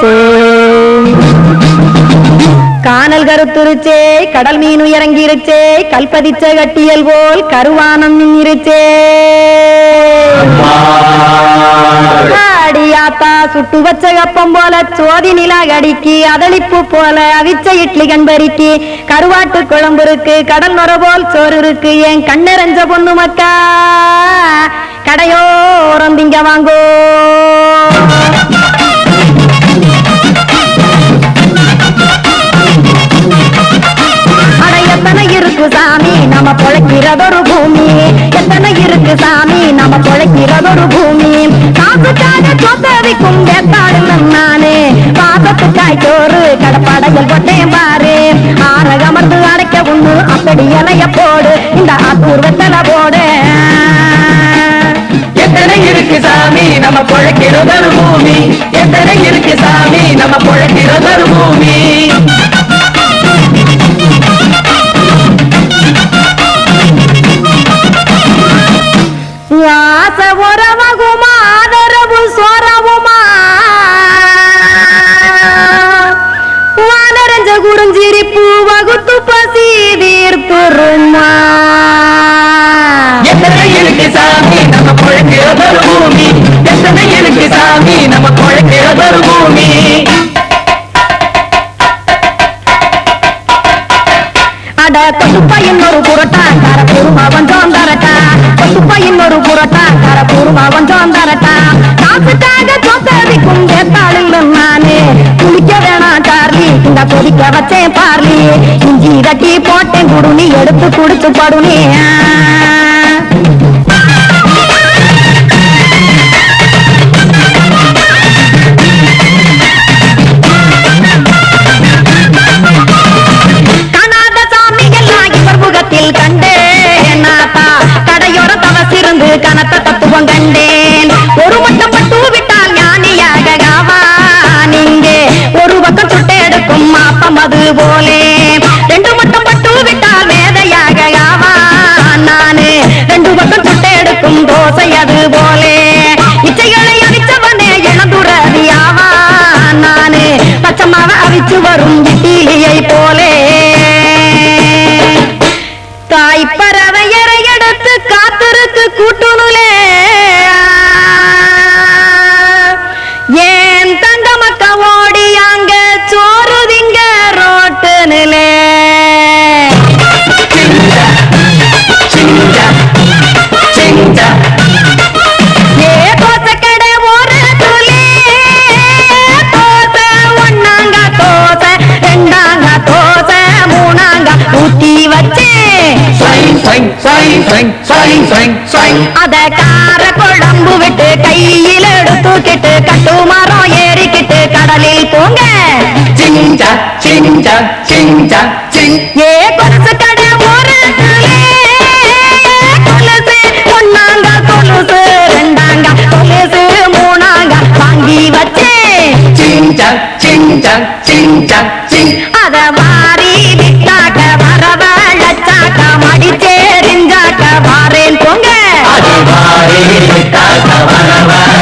கருத்துருச்சே காணல் கருத்துருச்சே கடல் மீன் உயரங்கிருச்சே கல்பதிச்ச கட்டியல் போல் கருவானம் நின்னிருச்சே. அடியாத்தா சுட்டு வச்ச கப்பம் போல சோதி நிலாகடிக்கு அதளிப்பு போல அவிச்ச இட்லி கண்பறிக்கு. கருவாட்டு குழம்பு இருக்கு கடல் நுர போல் சோறு இருக்கு என் கண்ணெறஞ்ச பொண்ணு மக்கா. கடையோரம் திங்க வாங்கோ. பிழைக்கிறதொரு பூமி. எத்தனை இருக்கு சாமி? நம்ம பிழைக்கிறதொரு பூமி. காசுக்காக சொத்தவிக்கும் வேத்தாடு நானே. பாசத்துக்காய் சோறு கடப்படையில் போட்டேன் பாரு. ஆற அமர்ந்து அடைக்க ஒண்ணு அப்படி இலைய போடு. இந்த ஆத்தூர் போடு. எத்தனை இருக்கு சாமி? நம்ம பிழைக்கிறதொரு பூமி வானரஞ்ச குறிஞ்சிரிப்பு வகுத்து பசி தீர்த்துருமா? எத்தனை இருக்கு சாமி? நம்ம பொழைக்கிறதொரு பூமி. எத்தனை இருக்கு சாமி? நம்ம பொழைக்கிறதொரு பூமி. அட கொத்துப்பா இன்னொரு புரட்டா கர குருமா கொஞ்சம் தரட்டா. கொத்துப்பா இன்னொரு புரட்டா கர குருமா கொஞ்சம் தரட்டா காசுக்காக கேட்டாளில் கொதிக்க வச்சேன் பார்லி. இஞ்சி தட்டி போட்டேன் குடுனி எடுத்து குடிச்சு படுனே தவிச்சு வரும் இட்டிலியை போலே. தாய்ப்பறவை பறவையரை காத்திருக்கு கூட்டுணுலே. அத கார குழம்பு விட்டு கையில் எடுத்துக்கிட்டு கட்டுமரம் ஏறிக்கிட்டு கடலில் போங்க. ஏ கொலுசு கடை ஓரத்திலே கொலுசு ஒன்னாங்க கொலுசு ரெண்டாங்க கொலுசு மூணாங்க வாங்கி வச்சேன். அத மாறி வெளிப்பட்டால் கவனமாக